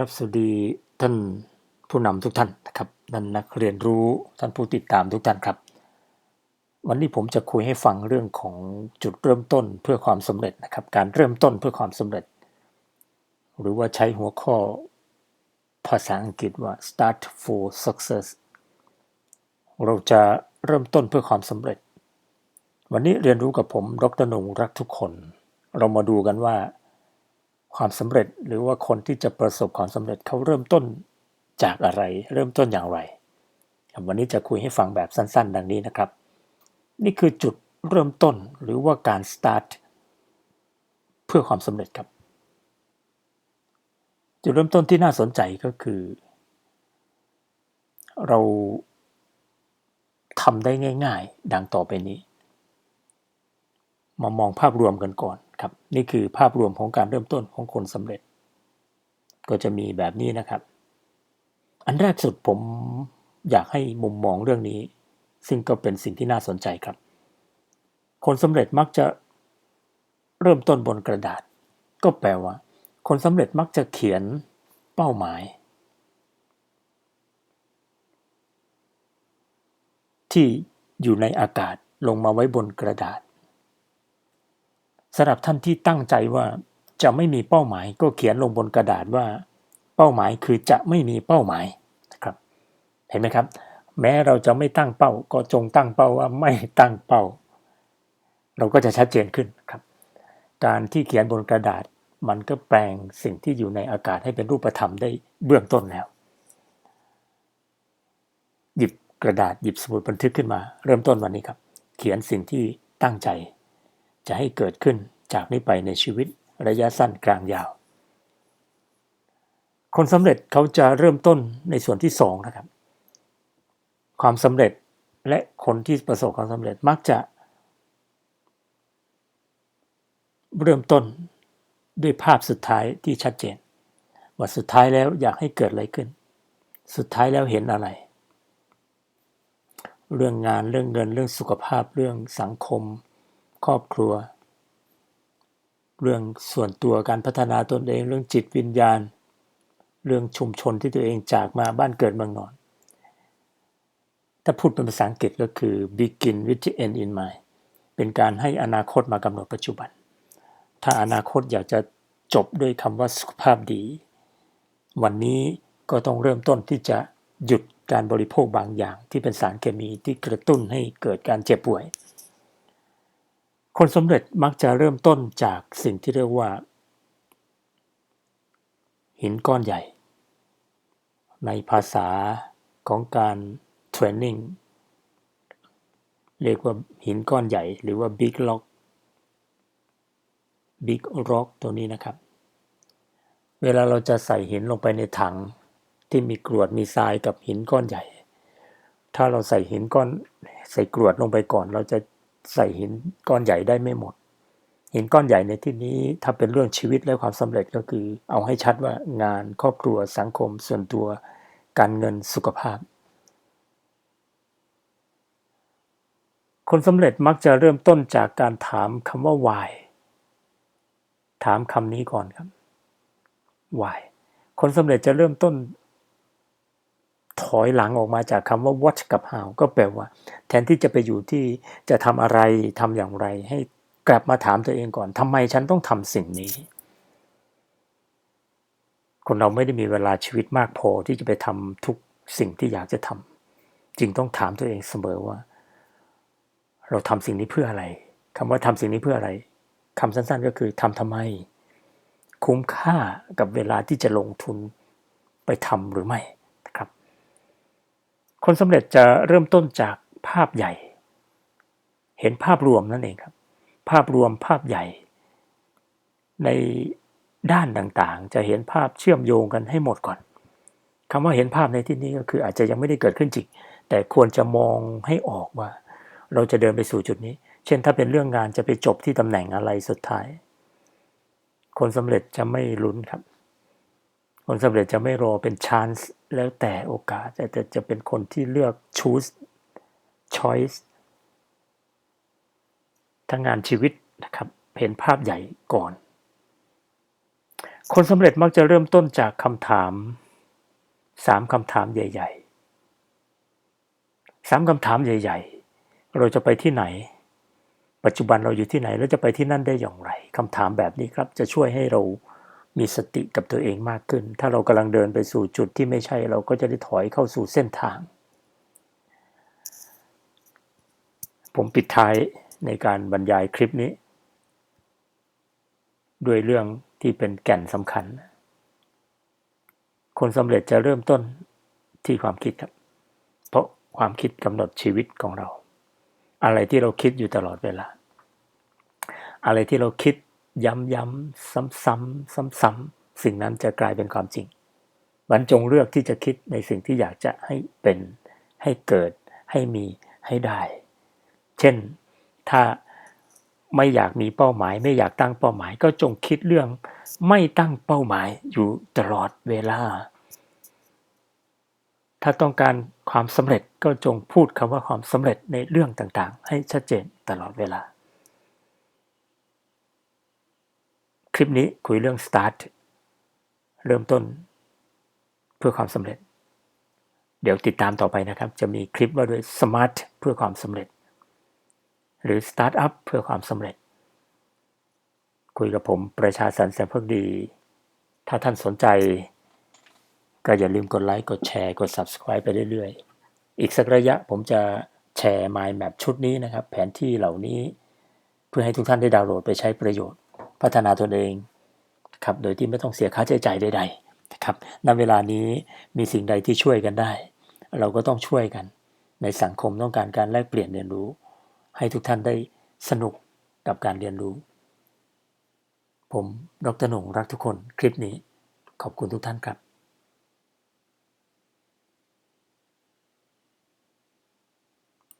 ครับสวัสดีท่านผู้นำทุกท่านนะครับท่านนักเรียนรู้ท่านผู้ติดตามทุกท่านครับ วันนี้ผมจะคุยให้ฟังเรื่องของจุดเริ่มต้นเพื่อความสำเร็จนะครับ การเริ่มต้นเพื่อความสำเร็จ หรือว่าใช้หัวข้อภาษาอังกฤษว่า start for success เราจะเริ่มต้นเพื่อความสำเร็จ วันนี้เรียนรู้กับผมดรนงรักทุกคน เรามาดูกันว่า ความสำเร็จหรือว่าคนที่จะประสบความสำเร็จเขาเริ่มต้นจากอะไร เริ่มต้นอย่างไรครับวันนี้จะคุยให้ฟังแบบสั้น ๆ ดังนี้นะครับ นี่คือจุดเริ่มต้นหรือว่าการ start เพื่อความสำเร็จครับ จุดเริ่มต้นที่น่าสนใจก็คือ เราทำได้ง่าย ๆ ดังต่อไปนี้ มามองภาพรวมกันก่อน ครับนี่คือภาพรวมของการเริ่มต้นของคนสำเร็จ ก็จะมีแบบนี้นะครับ อันแรกสุดผมอยากให้มุมมองเรื่องนี้ ซึ่งก็เป็นสิ่งที่น่าสนใจครับ คนสำเร็จมักจะเริ่มต้นบนกระดาษ ก็แปลว่า คนสำเร็จมักจะเขียนเป้าหมาย ที่อยู่ในอากาศลงมาไว้บนกระดาษ สำหรับท่านที่ตั้งใจว่าจะไม่มีเป้าหมายก็เขียนลงบนกระดาษว่า เป้าหมายคือจะไม่มีเป้าหมายนะครับ เห็นไหมครับ แม้เราจะไม่ตั้งเป้า ก็จงตั้งเป้าว่าไม่ตั้งเป้า เราก็จะชัดเจนขึ้นครับ การที่เขียนบนกระดาษมันก็แปลงสิ่งที่อยู่ในอากาศให้เป็นรูปธรรมได้เบื้องต้นแล้ว หยิบกระดาษหยิบสมุดบันทึกขึ้นมา เริ่มต้นวันนี้ครับ เขียนสิ่งที่ตั้งใจ จะให้เกิดขึ้นจากนี้ไปในชีวิตระยะสั้นกลางยาว คนสำเร็จเขาจะเริ่มต้นในส่วนที่สองนะครับ ความสำเร็จและคนที่ประสบความสำเร็จมักจะ เริ่มต้นด้วยภาพสุดท้ายที่ชัดเจน ว่าสุดท้ายแล้วอยากให้เกิดอะไรขึ้น สุดท้ายแล้วเห็นอะไร เรื่องงานเรื่องเงินเรื่องสุขภาพเรื่องสังคม ครอบครัว เรื่องส่วนตัวการพัฒนาตนเอง เรื่องจิตวิญญาณ เรื่องชุมชนที่ตัวเองจากมาบ้านเกิดเมืองนอน ถ้าพูดเป็นภาษาอังกฤษก็คือ begin with the end in mind เป็นการให้อนาคตมากำหนดปัจจุบัน ถ้าอนาคตอยากจะจบด้วยคำว่าสุขภาพดี วันนี้ก็ต้องเริ่มต้นที่จะหยุดการบริโภคบางอย่างที่เป็นสารเคมีที่กระตุ้นให้เกิดการเจ็บป่วย คนสำเร็จมักจะเริ่มต้นจากสิ่งที่เรียกว่า หินก้อนใหญ่ ในภาษาของการเทรนนิ่งเรียกว่าหินก้อนใหญ่ หรือว่า Big Rock Big Rock ตัวนี้นะครับ เวลาเราจะใส่หินลงไปในถังที่มีกรวดมีทรายกับหินก้อนใหญ่ ถ้าเราใส่หินก้อนใส่กรวดลงไปก่อน เราจะ ใส่หินก้อนใหญ่ได้ไม่หมด หินก้อนใหญ่ในที่นี้ถ้าเป็นเรื่องชีวิตและความสำเร็จก็คือ เอาให้ชัดว่างานครอบครัวสังคม ส่วนตัวการเงินสุขภาพ คนสำเร็จมักจะเริ่มต้นจากการถามคำว่า why ถามคำนี้ก่อนครับ why คนสำเร็จจะเริ่มต้น ถอยหลังออกมาจากคำว่า what กับ how ก็แปลว่า แทนที่จะไปอยู่ที่จะทำอะไรทำอย่างไร ให้กลับมาถามตัวเองก่อนทำไมฉันต้องทำสิ่งนี้ คนเราไม่ได้มีเวลาชีวิตมากพอที่จะไปทำทุกสิ่งที่อยากจะทำจึงต้องถามตัวเองเสมอว่า เราทำสิ่งนี้เพื่ออะไรคำว่าทำสิ่งนี้เพื่ออะไรคำสั้นๆ ก็คือทำทำไม คุ้มค่ากับเวลาที่จะลงทุนไปทำหรือไม่ คนสำเร็จจะเริ่มต้นจากภาพใหญ่ เห็นภาพรวมนั่นเองครับ ภาพรวมภาพใหญ่ ในด้านต่างๆ จะเห็นภาพเชื่อมโยงกันให้หมดก่อนคำว่าเห็นภาพในที่นี้ก็คืออาจจะยังไม่ได้เกิดขึ้นจริงแต่ควรจะมองให้ออกว่า เราจะเดินไปสู่จุดนี้ เช่นถ้าเป็นเรื่องงานจะไปจบที่ตำแหน่งอะไรสุดท้าย คนสำเร็จจะไม่ลุ้นครับ คนสำเร็จจะไม่รอเป็นชานส์แล้วแต่โอกาส แต่จะจะเป็นคนที่เลือก choose choice ทั้งงานชีวิตนะครับเห็นภาพใหญ่ก่อน คนสำเร็จมักจะเริ่มต้นจากคำถามสามคำถามใหญ่ๆสามคำถามใหญ่ ๆ เราจะไปที่ไหน ปัจจุบันเราอยู่ที่ไหนแล้วจะไปที่นั่นได้อย่างไรคำถามแบบนี้ครับจะช่วยให้เรา มีสติกับตัวเองมากขึ้น ถ้าเรากำลังเดินไปสู่จุดที่ไม่ใช่เราก็จะได้ถอยเข้าสู่เส้นทาง ผมปิดท้ายในการบรรยายคลิปนี้ ด้วยเรื่องที่เป็นแก่นสำคัญ คนสำเร็จจะเริ่มต้นที่ความคิดครับ เพราะความคิดกำหนดชีวิตของเรา อะไรที่เราคิดอยู่ตลอดเวลา อะไรที่เราคิด ย้ำๆซ้ำๆซ้ำๆสิ่งนั้นจะกลายเป็นความจริงวันจงเลือกที่จะคิดในสิ่งที่อยากจะให้เป็นให้เกิดให้มีให้ได้ เช่นถ้าไม่อยากมีเป้าหมาย ไม่อยากตั้งเป้าหมาย ก็จงคิดเรื่องไม่ตั้งเป้าหมายอยู่ตลอดเวลา ถ้าต้องการความสำเร็จก็จงพูดคำว่าความสำเร็จในเรื่องต่างๆ ให้ชัดเจนตลอดเวลา คลิปนี้คุยเรื่อง start เริ่มต้น เพื่อความสำเร็จ เดี๋ยวติดตามต่อไปนะครับ จะมีคลิปว่าด้วย smart เพื่อความสำเร็จ หรือ start up เพื่อความสำเร็จ คุยกับผมประชาสันแสนพักดี ถ้าท่านสนใจ ก็อย่าลืมกดไลค์ กดแชร์ กด subscribe ไปเรื่อยๆ อีกสักระยะผมจะแชร์ mind map ชุดนี้นะครับ แผนที่เหล่านี้ เพื่อให้ทุกท่านได้ดาวน์โหลดไปใช้ประโยชน์ พัฒนาตนเองครับโดยที่ไม่ต้องเสียค่าใช้จ่ายใดๆนะครับณเวลานี้มีสิ่งใดที่ช่วยกันได้ เราก็ต้องช่วยกัน ในสังคมต้องการการแลกเปลี่ยนเรียนรู้ ให้ทุกท่านได้สนุกกับการเรียนรู้ ผมดรหนงรักทุกคนคลิปนี้ ขอบคุณทุกท่านครับ